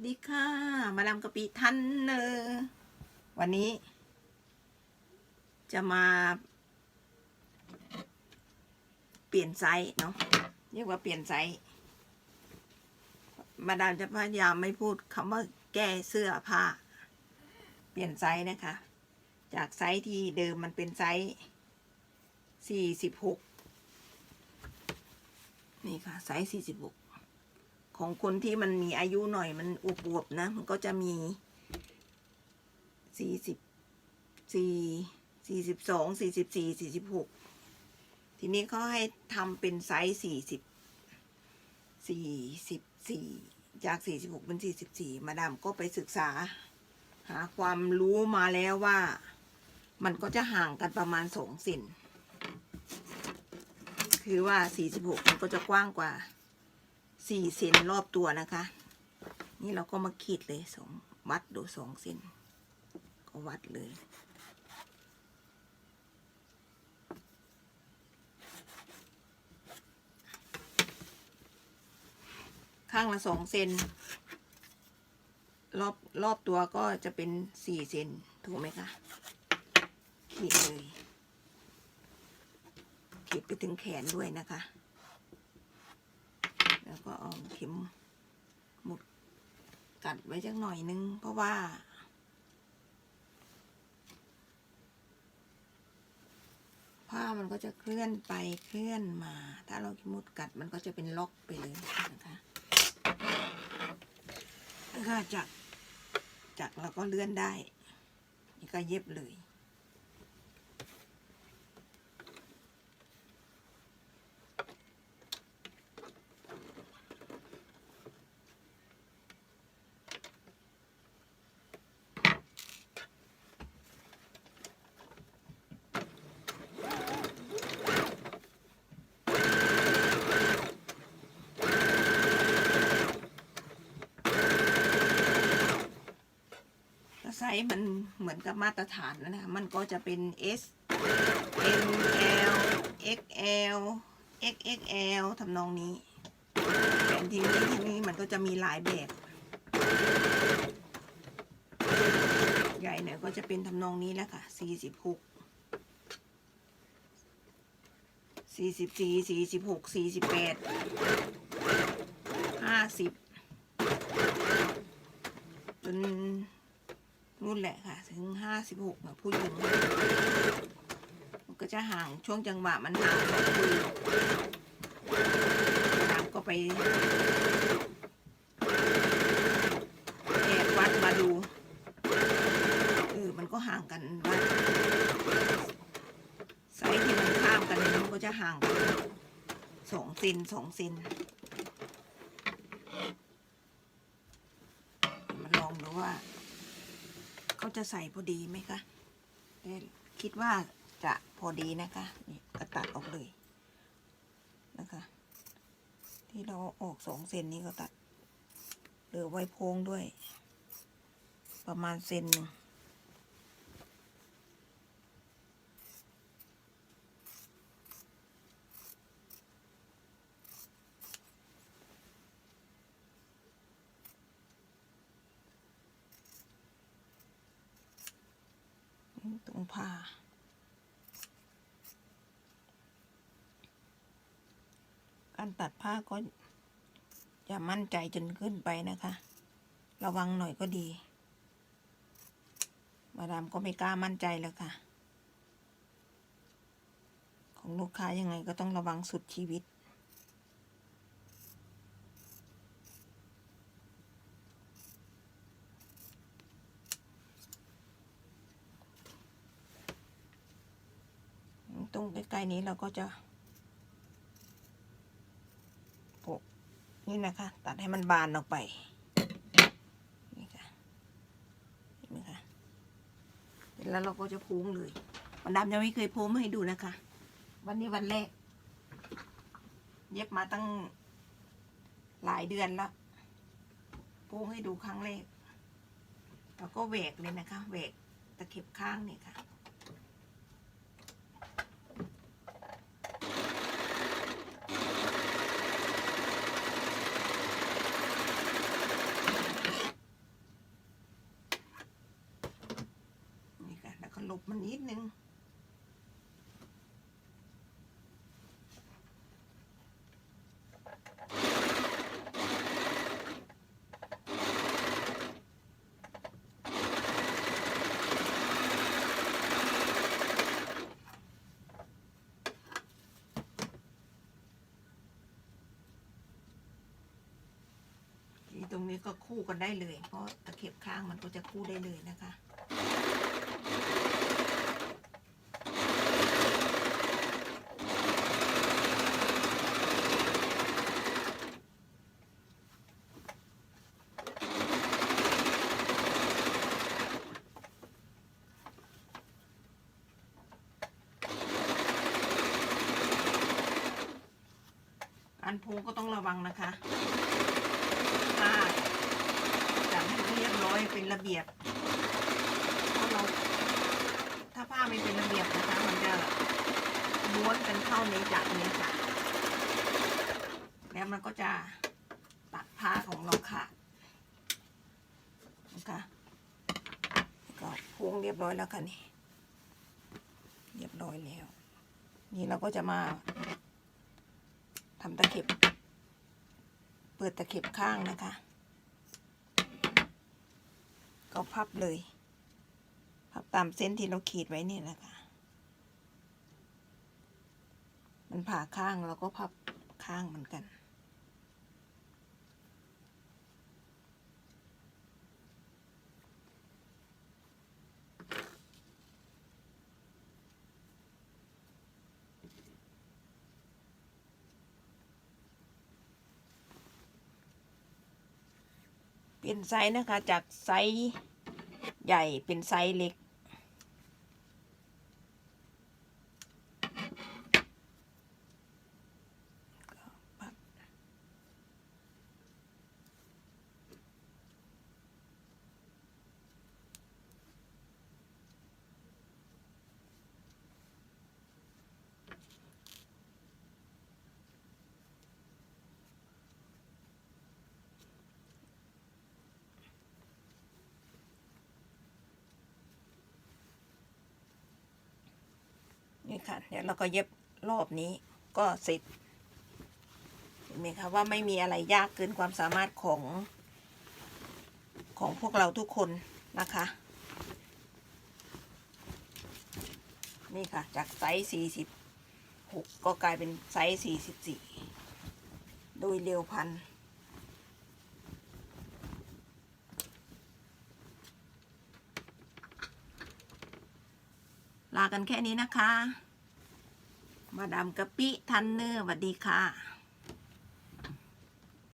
วัสดีค่ะ มาดามกะปิทันเนอร์วันนี้ จะมา เปลี่ยนไซส์เนาะเรียกว่าเปลี่ยนไซส์มาดามจะพยายามไม่พูดคำว่าแก้เสื้อผ้า เปลี่ยนไซส์นะคะ จากไซส์ที่เดิมมันเป็นไซส์สี่สิบหกนี่ค่ะ ไซส์สี่สิบหก ของคนที่มันมีอายุหน่อยมันอวบๆนะ มันก็จะมีสี่สิบสี่สี่สิบสองสี่สิบสี่สี่สิบหกทีนี้เขาให้ทำเป็นไซส์สี่สิบสี่สิบสี่จากสี่สิบหกเป็นสี่สิบสี่มาดามก็ไปศึกษา หาความรู้มาแล้วว่า มันก็จะห่างกันประมาณสองเซนคือว่าสี่สิบหกมันก็จะกว้างกว่า สี่เซนรอบตัวนะคะ นี่เราก็มาขีดเลยสองวัดดูสองเซนก็วัดเลยข้างละสองเซนรอบรอบตัวก็จะเป็นสี่เซนถูกไหมคะ ขีดเลย ขีดไปถึงแขนด้วยนะคะ ก็เอาเข็มหมุดกัดไว้จักหน่อยนึง เพราะว่า ผ้ามันก็จะเคลื่อนไปเคลื่อนมา ถ้าเราเข็มหมุดกัดมันก็จะเป็นล็อกไปเลยนะคะแล้วก็จักจักเราก็เลื่อนได้ นี่ก็เย็บเลย ไซส์มันเหมือนกับมาตรฐานแล้วนะคะมันก็จะเป็น S M L X L X X L ทำนองนี้แต่ทีนี้ทีนี้มันก็จะมีหลายแบบ ใหญ่เนี่ยก็จะเป็นทำนองนี้แหละค่ะ 46 44 46 48 50จน นู่นแหละค่ะ ถึงห้าสิบหกผู้หญิงมันก็จะห่างช่วงจังหวะมันห่างกับคือตามก็ไปแอบวัดมาดูเออมันก็ห่างกันว่าไซส์ที่มันข้ามกันนี่มันก็จะห่างกันสองเซนสองเซนมาลองดูว่า เขาจะใส่พอดีไหมคะแต่คิดว่าจะพอดีนะคะนี่ก็ตัดออกเลยนะคะ ที่เราออกสองเซนนี้ก็ตัดเหลือไว้โพงด้วย ประมาณเซนหนึ่ง ตรงผ้าการตัดผ้าก็อย่ามั่นใจจนขึ้นไปนะคะ ระวังหน่อยก็ดี มาดามก็ไม่กล้ามั่นใจแล้วค่ะ ของลูกค้ายังไงก็ต้องระวังสุดชีวิต ตรงใกล้ๆนี้เราก็จะโปะนี่นะคะ ตัดให้มันบานออกไปนี่ค่ะเห็นไหมคะเสร็จแล้วเราก็จะพูงเลยวันดำยังไม่เคยพูงให้ดูนะคะ วันนี้วันแรก เย็บมาตั้งหลายเดือนแล้วพูงให้ดูครั้งแรกแล้วก็แหวกเลยนะคะแหวกตะเข็บข้างเนี่ยค่ะ ดนึง ตรงนี้ก็คู่กันได้เลย เพราะตะเข็บข้างมันก็จะคู่ได้เลยนะคะ อันพูก็ต้องระวังนะคะผ้าจัดให้เรียบร้อยเป็นระเบียบเพราะเราถ้าผ้าไม่เป็นระเบียบนะคะ มันจะม้วนกันเข้าในจักรนี้ค่ะ แล้วมันก็จะตัดผ้าของเราขาดนะคะก็พูงเรียบร้อยแล้วค่ะนี่ เรียบร้อยแล้ว นี่เราก็จะมา ทำตะเข็บ เปิดตะเข็บข้างนะคะ ก็พับเลย พับตามเส้นที่เราขีดไว้นี่แหละค่ะมันผ่าข้างเราก็พับข้างเหมือนกัน เป็นไซส์นะคะจากไซส์ใหญ่เป็นไซส์เล็ก เดี๋ยวเราก็เย็บรอบนี้ก็เสร็จเห็นไหมคะว่าไม่มีอะไรยากเกินความสามารถของของพวกเราทุกคนนะคะ นี่ค่ะ จากไซส์46 ก็กลายเป็นไซส์44 โดยเร็วพันลากันแค่นี้นะคะ มาดามกะปิทันเนอร์สวัสดีค่ะ